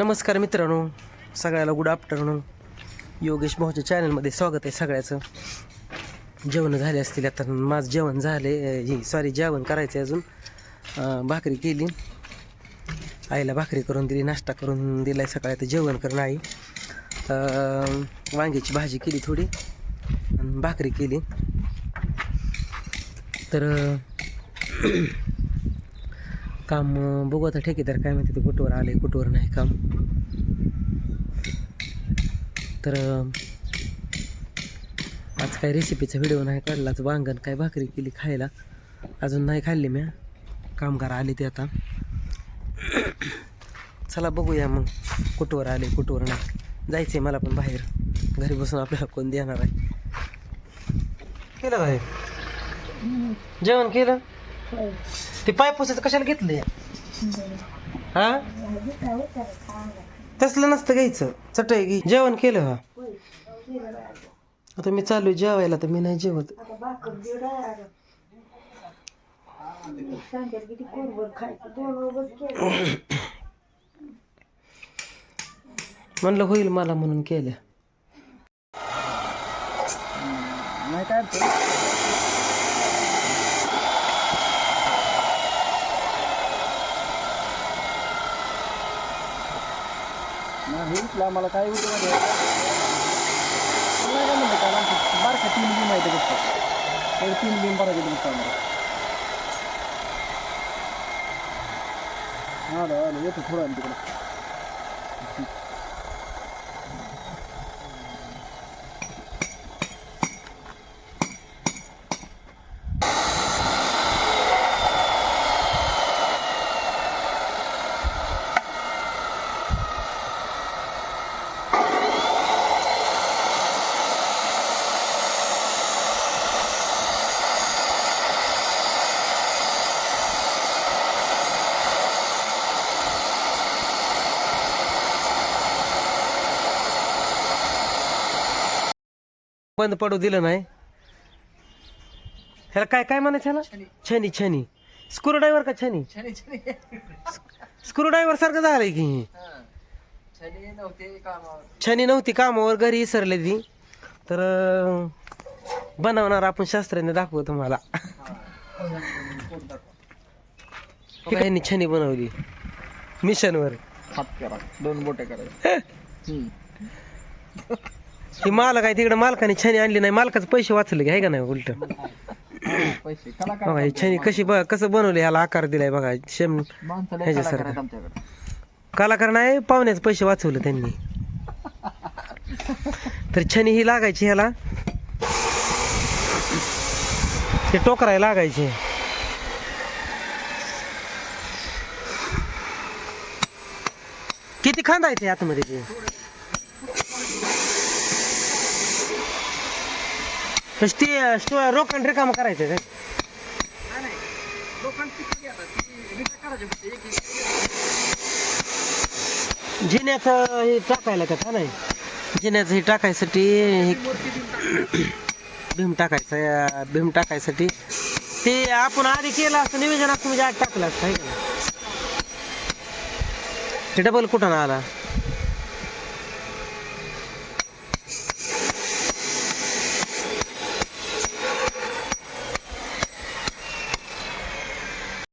नमस्कार मित्रांनो सगळ्याला गुड आफ्टरनून योगेश भाऊच्या चॅनलमध्ये स्वागत आहे सगळ्याचं. जेवण झाले असतील आता. माझं जेवण झाले ही सॉरी जेवण करायचं आहे अजून भाकरी केली. आईला भाकरी करून दिली नाश्ता करून दिला आहे सकाळी. तर जेवण करणं आई वांग्याची भाजी केली थोडी आणि भाकरी केली. तर काम बघू आता ठेकेदार काय म्हणते ते कुठवर आले कुठवर नाही काम. तर आज काय रेसिपीचा व्हिडिओ नाही काढलाच वांगण काय भाकरी केली खायला. अजून नाही खाल्ली मी कामगार आले ते आता. चला बघूया मग कुठवर आले कुठवर नाही. जायचं आहे मला पण बाहेर. घरी बसून आपल्याला कोण देणार आहे? केलं काय जेवण केलं? ते पाय पुसायचं कशाला घेतलं हा? तसलं नसतं घ्यायचं. चटई घे. जेवण केलं हा. आता मी चालू जेवायला तर मी नाही जेवत. म्हणलं होईल मला म्हणून केल्या. नाही काय नाही आम्हाला काय होतं माहिती आहे काय म्हणलं का आमचं बारखा तीन बीम आहे त्याच्यात. तर तीन बीम भरायचे तुमचं आम्हाला. आलं आलं येतो थोडं आलं तिकडे. बंद पडू दिलं नाही. ह्याला काय काय म्हणायचं ह्याला? छनी. छनी स्क्रू ड्रायव्हर का छनी? स्क्रू ड्रायव्हर सारखं झालंय की. हे. छानी नव्हते कामावर. छनी नव्हती कामावर घरी विसरले ती. तर बनवणार आपण शास्त्राने दाखवू तुम्हाला. हे. यांनी छनी बनवली. मिशनवर. हात करा. दोन बोटे करायचे ही मालक आहे तिकडे मालकाने छनी आणली नाही मालकाचं पैसे वाचले की आहे का नाही उलट? पैसे कलाकार बघा ही छनी कशी ब कसं बनवली ह्याला आकार दिलाय बघा शेम ह्याच्यासारखं. कलाकार कलाकार नाही पाहुण्याचे पैसे वाचवले त्यांनी. तर छनी ही लागायची ह्याला. ते टोकराय लागायचे. किती खांदा आहे ते आतमध्ये ते? बस ते स्टो- रोखण रिकामं करायचं काय जिन्याचं हे टाकायला का नाही? जिन्याचं हे टाकायसाठी भीम टाकायचं भीम टाकायसाठी. ते आपण आधी केलं असतं निवेदन असतं म्हणजे आज टाकलं असतं आहे का ते डबल कुठं आला?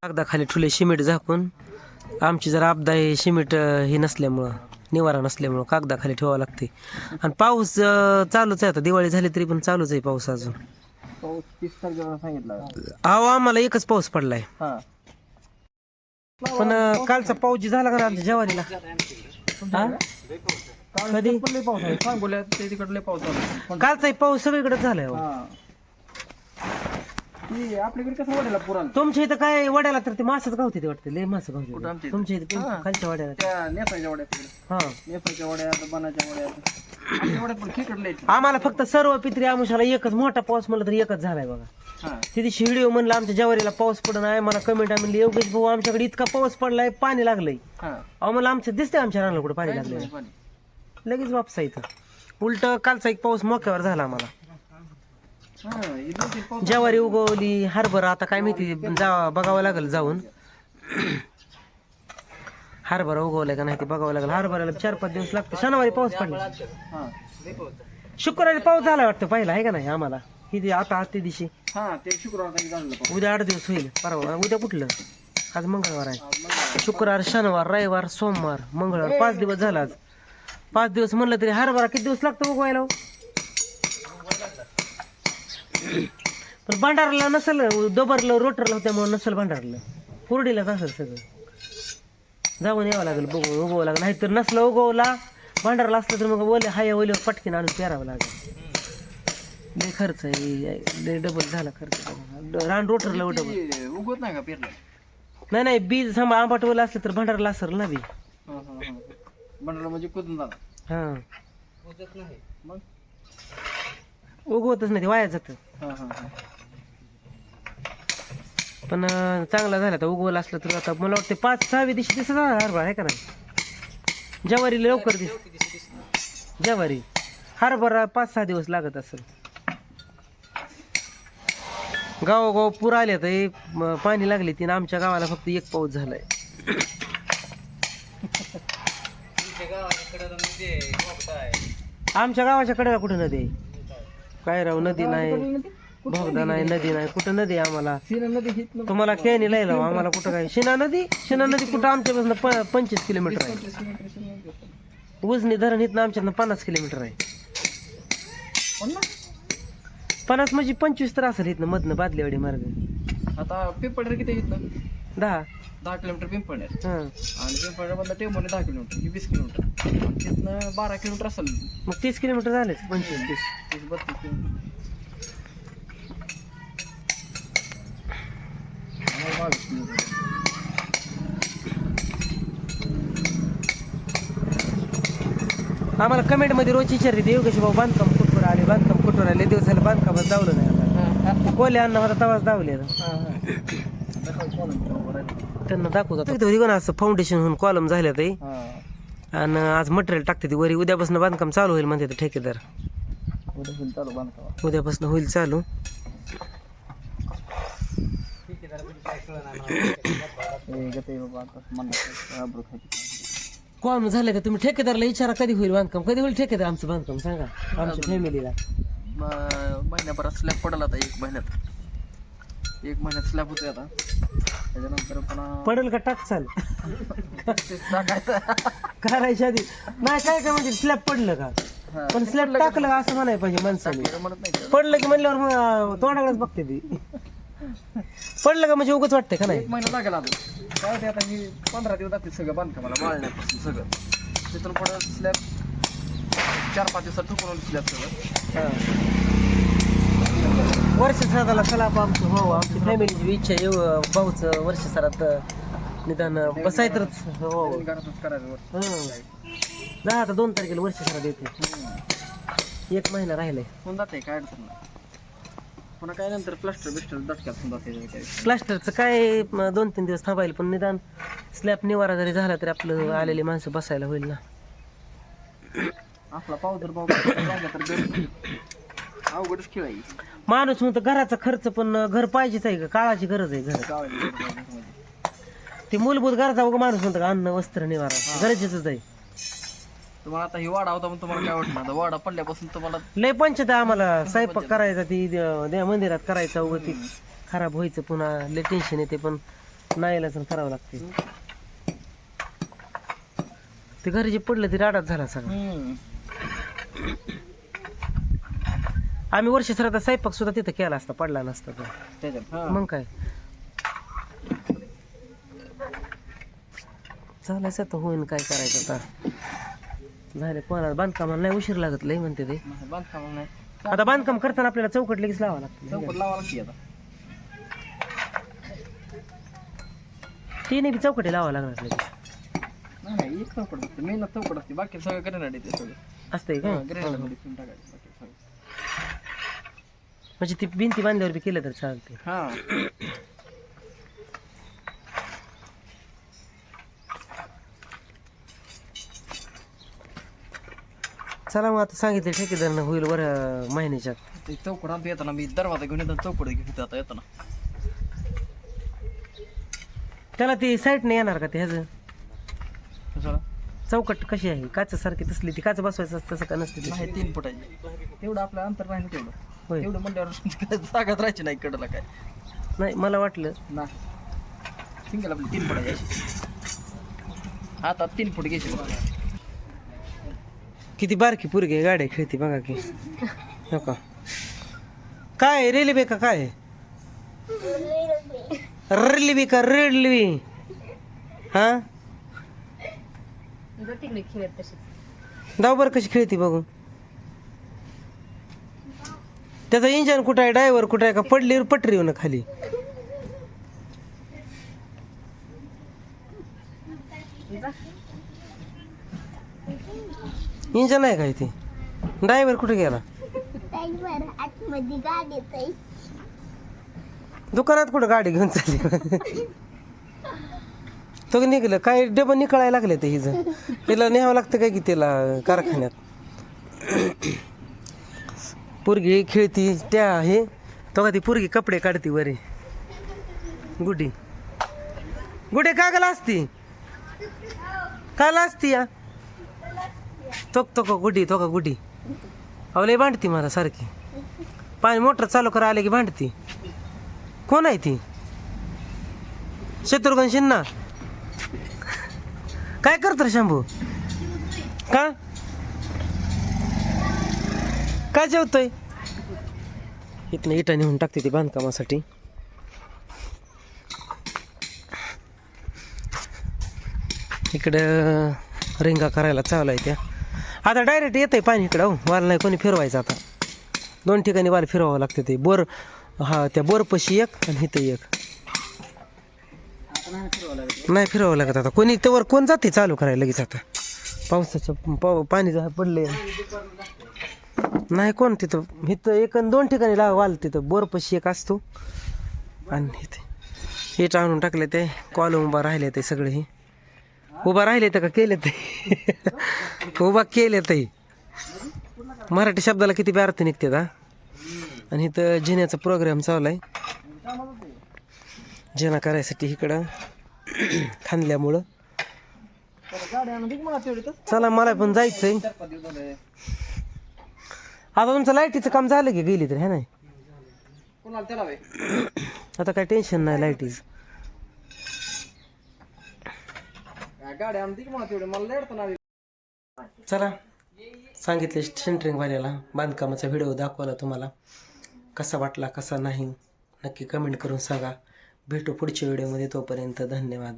कागदा खाली ठुले सिमेंट झाकून आमची जरा आपदा आहे सिमेंट अं, हे नसल्यामुळं निवारा नसल्यामुळं कागदाखाली ठेवावं लागते. आणि पाऊस चालूच आहे आता. दिवाळी झाली तरी पण चालूच आहे पाऊस अजून. पाऊस तीस तारखेला सांगितलं. अहो आम्हाला एकच पाऊस पडलाय. हा. पण कालचा पाऊस जी झाला का आमच्या जवारीला हा? कधी? पाऊस आहे. सांगोल्यात पाऊस आहे पण कालचा पाऊस सगळीकडे झालाय हो. हा. ती आपल्याकडे कसं वाटेला पुराण तुमच्या इथं काय वड्याला तर ते मासच गावते ते वाटते लय मास कुठं गावते आमच्या इथं? तुमच्या इथं हा. खालच्या वड्याला त्या नेसायच्या वड्यात तिकडे. हा. नेसायच्या वड्यात बनाच्या वड्यात. आमच्या वड्यात पण खिकडले आम्हाला फक्त सर्व पित्री आमुषाला एकच मोठा पाऊस म्हणलं तर एकच झालाय बघा. हा. ते दिवशी व्हिडिओ म्हणलं आमच्या जवारीला पाऊस पडून आहे मला कमेंट म्हणली योगेश भाऊ आमच्याकडे इतका पाऊस पडलाय पाणी लागलंय. हा. अहो मला आमच्या दिसतंय आमच्या रानाला कुठं पाणी लागलंय. पाणी. लगेच वापसा इथं. उलट कालचा एक पाऊस मोक्यावर झाला आम्हाला हा हे दोन तीन पाऊस ज्वारी उगवली हरभरा आता काय माहिती जा बघावं लागेल जाऊन. हरभरा उगवलाय का नाही ते बघावं लागेल. हरभऱ्याला चार पाच दिवस लागतं. शनिवारी पाऊस पडला. शुक्रवारी पाऊस झाला वाटतं पहिला आहे का नाही आम्हाला? किती आता आजच्या दिवशी. शुक्रवार उद्या आठ दिवस होईल. परवा उद्या कुठलं? आज मंगळवार आहे. शुक्रवार शनिवार रविवार सोमवार मंगळवार. पाच दिवस झाला आज. पाच दिवस म्हणलं तरी हरभरा किती दिवस लागतो उगवायला हो? पण भांडारला नसेल दोबरलं रोटरला त्यामुळे नसेल भांडारलं. कुरडीलाच असेल सगळं. जाऊन यावं लागेल बघून उगवावं लागेल. नाहीतर नसलं उगवला भांडारला असलं तर मग ओले हाय ओलीवर पटकीन आणून पेरावं लागेल. लय खर्च आहे लय डबल झाला खर्च. रान रोटरला डबल उगवत नाही का पेरलं? नाही नाही बीज सांभाळ आंबाट ओलं असलं तर भांडारला असेल ना बी. हां हां हां. बंडला म्हणजे कुदून झाला हां. उगत नाही. मग? उगवतच नाही ते वाया जातं. हां हां हां. पण अं, चांगला झाला तर उगवलं असलं तर आता मला वाटतं पाच सहावी दिवशी दिसत हरभरा आहे का नाही? ज्वारी लवकर दिस ज्वारी. हरभरा पाच सहा दिवस लागत असेल. गावोगाव पूर आले तर पाणी लागले तीन आमच्या गावाला फक्त एक पाऊस झालाय. आमच्या गावाच्या कडेला कुठं नदी आहे? काय राव नदी नाही भोगदा नाही नदी नाही कुठं नदी आहे आम्हाला? तुम्हाला केनी लय लाव आम्हाला कुठं काय? शिना नदी? शिना नदी कुठं? आमच्यापासून पंचवीस किलोमीटर आहे. उजनी धरण इथनं आमच्यातनं पन्नास किलोमीटर आहे. पन्नास? म्हणजे पंचवीस तर असेल इथनं मधनं बादलेवाडी मार्ग. आता पिंपळनेर किती दहा. दहा किलोमीटर पिंपळनेर. हां. आणि पिंपळनेरमधला टेंबोने दहा किलोमीटर ही वीस किलोमीटर. आणि तिथनं बारा किलोमीटर असेल. मग तीस किलोमीटर झालेच पंचवीस तीस तीस बत्तीस किलोमीटर. आम्हाला बावीस किलोमीटर. आम्हाला कमेंटमध्ये रोज विचारते योगेश भाऊ बांधकाम कुठवर आले बांधकाम कुठवर आले? दिवस झाले बांधकामात दावलं नाही आता. कोले अन्न मला तवाच दावले त्यांना दाखवतात असं फाउंडेशन होऊन कॉलम झाल्या ते. आणि आज मटेरियल टाकते ती वरी. उद्यापासून बांधकाम चालू होईल म्हणते ते ठेकेदार. चालू बांधकाम. उद्यापासून होईल चालू. कॉलम झालं का तुम्ही ठेकेदारला विचारा कधी होईल बांधकाम? कधी होईल ठेकेदार आमचं बांधकाम? सांगा. आमच्या फॅमिलीला महिन्याभरात स्लॅब पडेल आता एक महिन्यात. एक महिन्यात स्लॅब होते आता. त्याच्यानंतर पुन्हा पडेल का? टाक चाल. टाकायचं. करायच्या आधी. नाही काय काय म्हणजे स्लॅब पडलं का. पण स्लॅब टाकलं का? असं म्हणायला पाहिजे माणसाने. म्हणत नाही? पडलं की म्हणल्यावर मग तोंडाकडेच बघते ती. पडलं का म्हणजे उगच वाटतंय का नाही? एक महिना लागेल अजून काय ते आता ही पंधरा दिवस जातील सगळं बांधकामाला वाळण्यापासून सगळं. तिथून पुढं स्लॅब चार पाच दिवसात ठोकून स्लॅब सगळं. हा. वर्ष सराला आपण आमचं हो आमची फॅमिलीची इच्छा आहे येऊ भाऊचं वर्ष सरात निदान बसाय तर हो. घरातच करायचं वर. हं. जा आता दोन तारखेला वर्ष सरात येते. एक महिना राहिलाय. जाते काय अडचण नाही. पुन्हा काय नंतर प्लास्टर बिस्टर दटक्यात होऊन जाते त्याचं काही. प्लास्टरचं काय म, दोन तीन दिवस थांबायला पण निदान स्लॅब निवारा जरी झाला तरी आपलं आलेली माणसं बसायला होईल ना. आपला तर बेड अवघडच खेळ आहे. माणूस म्हणतो घराचा खर्च पण घर पाहिजेच आहे का? काळाची गरज आहे घर गावाला. ते मूलभूत गरजा बघा माणूस म्हणतो का अन्न वस्त्र निवारा गरजेचंच आहे. तुम्हाला आता ही वाडा होता पण तुम्हाला काय आता वाडा पडल्यापासून तुम्हाला लय पंचायत आहे आम्हाला. स्वयंपाक करायचा ती देव मंदिरात करायचा उगं ती खराब व्हायचं पुन्हा लय टेन्शन येते पण नाहीला करावं लागते. ते घरी जे पडलं ते राडाच झाला सगळं. आम्ही वर्ष सर आता स्वयंपाक सुद्धा तिथं केला असता पडला नसता तर त्याच्यात हा. मग काय? चालायचं आता होईन काय करायचं आता. झाले कोणाला बांधकामाला नाही उशीर लागत लय म्हणते ते. नाही, बांधकाम नाही. आता बांधकाम करताना आपल्याला चौकट लगेच लावावं लागतं. चौकट लावा लागते आता. तिने बी चौकटी लावावं लागणार लगेच. नाही नाही एक चौकट असते मेन चौकट असते बाकी सगळं ग्रेनाईट येते सगळं. असतंय का? ग्रेनाईटमध्ये टाकायचं. बाकी म्हणजे ती भिंती बांधल्यावर बी केलं तर चालते हा. चला मग आता सांगितलं ठेकेदारनं होईल बरं महिन्याच्यात ते चौकट आमचं येताना मी दरवाजा घेऊन येताना चौकट घेऊन येतो आता येताना. त्याला ती साईडने येणार का ते ह्याचं? चौकट कशी आहे? काचासारखी तसली ती काच बसवायचं असतं तसं का नसते? नाही तीन फुटाची. तेवढं आपलं अंतर नाही ना तेवढं. होय. तेवढं म्हणल्यावर जागाच राहायची नाही कडला काय. नाही मला वाटलं. नाही. सिंगल आपली तीन फुटाची अशी आता तीन फूट घ्यायची बघ. किती बारकी पुरगी आहे गाड्या खेळती बघा की. हो का? काय रेल्वे का काय रेल्वे का रेल्वे? हा? तिकडे खेळत तशीच. कशी खेळती बघू त्याचं इंजन कुठं आहे? ड्रायव्हर कुठं आहे? का पडली पटरी येऊन खाली? इंजन आहे काय ते? ड्रायव्हर कुठे गेला? दुकानात कुठं गाडी घेऊन चालली? तो निघलं. काय डबं निकळायला लागले ते हिचं. तिला न्यावं लागतं काय की तिला कारखान्यात? पोरगी खेळती त्या हे तो ती पोरगी कपडे काढती वरे. गुडी गुडे का गला असती काला असती या? तोक तो का गुडी तो का गुडी अहो भांडती मला सारखी. पाणी मोटर चालू करा आले की भांडती. कोण आहे ती? शत्रुघ्न शिन्ना काय करतो रे शंभू? का? काय जेवतोय? इथनं इटा नेऊन टाकते ती बांधकामासाठी. इकडं रिंगा करायला चालू आहे त्या. आता डायरेक्ट येतं आहे पाणी इकडं हो. वाल नाही कोणी फिरवायचं आता. दोन ठिकाणी वाल फिरवावं लागतं ते. बोर हा त्या बोरपशी एक आणि इथं एक. नाही फिरवावं लागत आता. कोणी त्यावर कोण जाते चालू करायला लगेच आता? पावसाचं पाव पाणी जरा पडले नाही कोण तिथं? इथं एक आणि दोन ठिकाणी लाव वाल तिथं. बोरपशी एक असतो. आणि इथे. हे आणून टाकले ते. कॉल उभा राहिले ते सगळे. हे उभा राहिले तर का केले ते? उभा केले ते. मराठी शब्दाला किती बी अर्थ निघते का आणि इथं जिन्याचा प्रोग्राम चालू आहे. जेना करायसाठी इकडं खांदल्यामुळं. चला मला पण जायचंय चार पाच दिवस झाले आता तुमचं लाईटीचं काम झालं की गेली तर है नाही? कोणाला त्याला वे आता काय टेन्शन नाही लाईटीचं. गाडी आणून दे की मला तेवढे? मला लेट नाही चला. सांगितले सेंटरिंग वाल्याला बांधकामाचा व्हिडिओ दाखवला तुम्हाला. कसा वाटला कसा नाही नक्की कमेंट करून सांगा. भेटू पुढच्या व्हिडिओमध्ये तोपर्यंत धन्यवाद.